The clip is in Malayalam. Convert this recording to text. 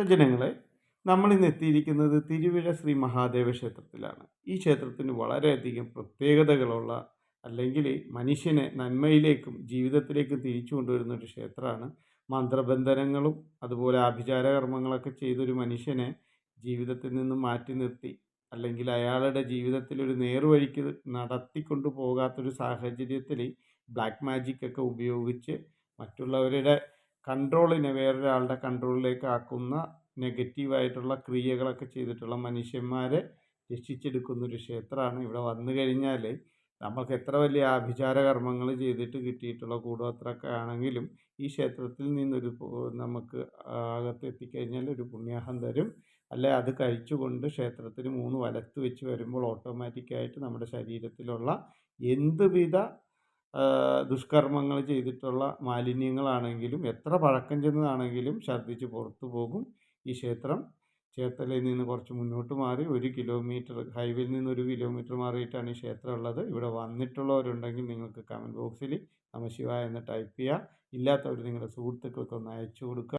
സജ്ജനങ്ങളെ നമ്മളിന്ന് എത്തിയിരിക്കുന്നത് തിരുവിഴ ശ്രീ മഹാദേവ ക്ഷേത്രത്തിലാണ്. ഈ ക്ഷേത്രത്തിന് വളരെയധികം പ്രത്യേകതകളുള്ള അല്ലെങ്കിൽ മനുഷ്യനെ നന്മയിലേക്കും ജീവിതത്തിലേക്കും തിരിച്ചു കൊണ്ടുവരുന്ന ഒരു ക്ഷേത്രമാണ്. മന്ത്രബന്ധനങ്ങളും അതുപോലെ ആഭിചാര കർമ്മങ്ങളൊക്കെ ചെയ്തൊരു മനുഷ്യനെ ജീവിതത്തിൽ നിന്ന് മാറ്റി നിർത്തി അല്ലെങ്കിൽ അയാളുടെ ജീവിതത്തിൽ ഒരു നേർവഴിക്ക് നടത്തിക്കൊണ്ടു പോകാത്തൊരു സാഹചര്യത്തിൽ ബ്ലാക്ക് മാജിക് ഒക്കെ ഉപയോഗിച്ച് മറ്റുള്ളവരുടെ കൺട്രോളിനെ വേറൊരാളുടെ കൺട്രോളിലേക്ക് ആക്കുന്ന നെഗറ്റീവായിട്ടുള്ള ക്രിയകളൊക്കെ ചെയ്തിട്ടുള്ള മനുഷ്യന്മാരെ രക്ഷിച്ചെടുക്കുന്ന ഒരു ക്ഷേത്രമാണ്. ഇവിടെ വന്നു കഴിഞ്ഞാൽ നമ്മൾക്ക് എത്ര വലിയ ആഭിചാര കർമ്മങ്ങൾ ചെയ്തിട്ട് കിട്ടിയിട്ടുള്ള കൂടോത്രമൊക്കെ ആണെങ്കിലും ഈ ക്ഷേത്രത്തിൽ നിന്നൊരു നമുക്ക് അകത്ത് എത്തിക്കഴിഞ്ഞാൽ ഒരു പുണ്യാഹം തരും. അല്ലെ അത് കഴിച്ചുകൊണ്ട് ക്ഷേത്രത്തിന് മൂന്ന് വലത്ത് വെച്ച് വരുമ്പോൾ ഓട്ടോമാറ്റിക്കായിട്ട് നമ്മുടെ ശരീരത്തിലുള്ള എന്തുവിധ ദുഷ്കർമ്മങ്ങൾ ചെയ്തിട്ടുള്ള മാലിന്യങ്ങളാണെങ്കിലും എത്ര പഴക്കം ചെന്നതാണെങ്കിലും ഛർദ്ദിച്ച് പുറത്തു പോകും. ഈ ക്ഷേത്രം ചേർത്തലയിൽ നിന്ന് കുറച്ച് മുന്നോട്ട് മാറി ഒരു കിലോമീറ്റർ ഹൈവേയിൽ നിന്ന് ഒരു കിലോമീറ്റർ മാറിയിട്ടാണ് ഈ ക്ഷേത്രം ഉള്ളത്. ഇവിടെ വന്നിട്ടുള്ളവരുണ്ടെങ്കിൽ നിങ്ങൾക്ക് കമന്റ് ബോക്സിൽ നമശിവായ എന്ന് ടൈപ്പ് ചെയ്യുക ഇല്ലാത്തവർ നിങ്ങളുടെ സുഹൃത്തുക്കൾക്ക് ഒന്ന് അയച്ചു കൊടുക്കുക.